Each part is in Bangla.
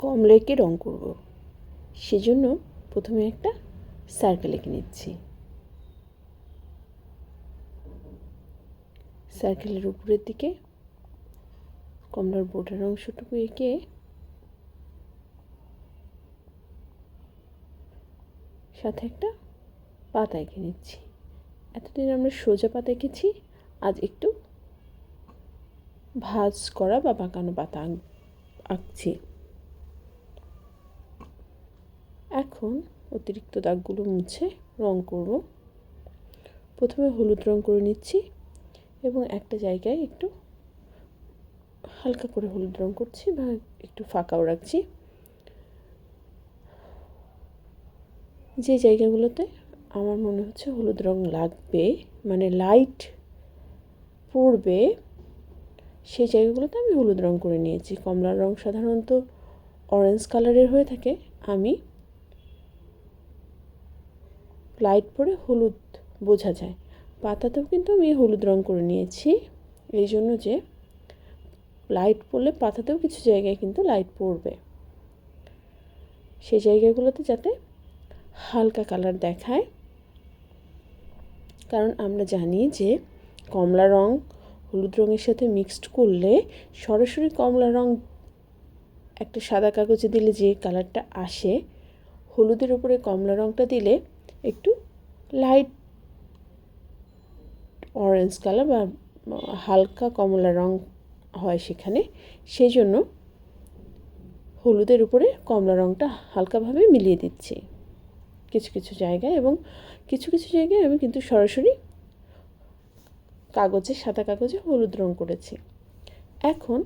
কমলা এঁকে রঙ করব। সেজন্য প্রথমে একটা সার্কেল এঁকে নিচ্ছি। সার্কেলের উপরের দিকে কমলার বোটার অংশটুকু এঁকে সাথে একটা পাতা এঁকে নিচ্ছি। এতদিন আমরা সোজা পাতা এঁকেছি, আজ একটু ভাজ করা বা বাঁকানো পাতা আঁকছি। এখন অতিরিক্ত দাগগুলো মুছে রং করব। প্রথমে হলুদ রং করে নিচ্ছি এবং একটা জায়গায় একটু হালকা করে হলুদ রং করছি বা একটু ফাঁকাও রাখছি। যে জায়গাগুলোতে আমার মনে হচ্ছে হলুদ রং লাগবে মানে লাইট পড়বে, সেই জায়গাগুলোতে আমি হলুদ রং করে নিয়েছি। কমলা রং সাধারণত অরেঞ্জ কালারের হয়ে থাকে। আমি লাইট পরে হলুদ বোঝা যায়। পাতাতেও কিন্তু আমি হলুদ রং করে নিয়েছি। এই জন্য যে লাইট পড়লে পাতাতেও কিছু জায়গায় কিন্তু লাইট পড়বে সেই জায়গাগুলোতে যাতে হালকা কালার দেখায়। কারণ আমরা জানি যে কমলা রং হলুদ রঙের সাথে মিক্সড করলে সরাসরি কমলা রং একটা সাদা কাগজে দিলে যে কালারটা আসে, হলুদের উপরে কমলা রংটা দিলে একটু লাইট অরেঞ্জ কালার বা হালকা কমলা রং হয় সেখানে। সেই জন্য হলুদের উপরে কমলা রংটা হালকাভাবে মিলিয়ে দিচ্ছি। কিছু কিছু জায়গায় এবং কিছু কিছু জায়গায় আমি কিন্তু সরাসরি কাগজে, সাদা কাগজে হলুদ রং করেছি। এখন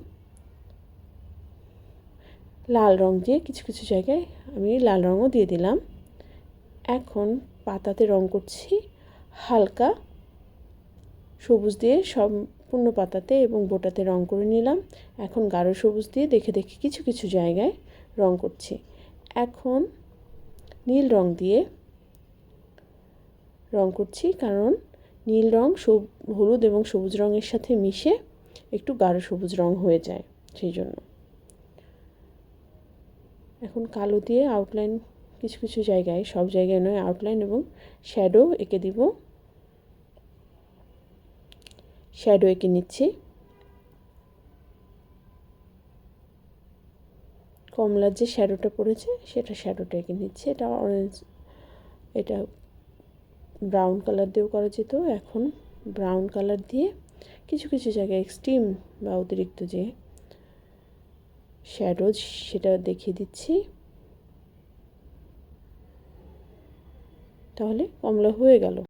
লাল রং দিয়ে কিছু কিছু জায়গায় আমি লাল রঙও দিয়ে দিলাম। এখন পাতাতে রং করছি হালকা সবুজ দিয়ে সম্পূর্ণ পাতাতে এবং বোটাতে রং করে নিলাম। এখন গাঢ় সবুজ দিয়ে দেখে দেখে কিছু কিছু জায়গায় রং করছি। এখন নীল রং দিয়ে রং করছি কারণ নীল রং হলুদ এবং সবুজ রঙের সাথে মিশে একটু গাঢ় সবুজ রং হয়ে যায় সেই জন্য। এখন কালো দিয়ে আউটলাইন কিছু কিছু জায়গায়, সব জায়গায় নয় আউটলাইন এবং শ্যাডো এঁকে দিব। শ্যাডো এঁকে নিচ্ছি। কমলার যে শ্যাডোটা পড়েছে, সেটা শ্যাডোটা এঁকে নিচ্ছি। এটা অরেঞ্জ এটা ব্রাউন কালার দিয়েও করা যেত। এখন ব্রাউন কালার দিয়ে কিছু কিছু জায়গায় এক্সট্রিম বা অতিরিক্ত যে শ্যাডোজ সেটা দেখিয়ে দিচ্ছি। তাহলে কমলা হয়ে গেল।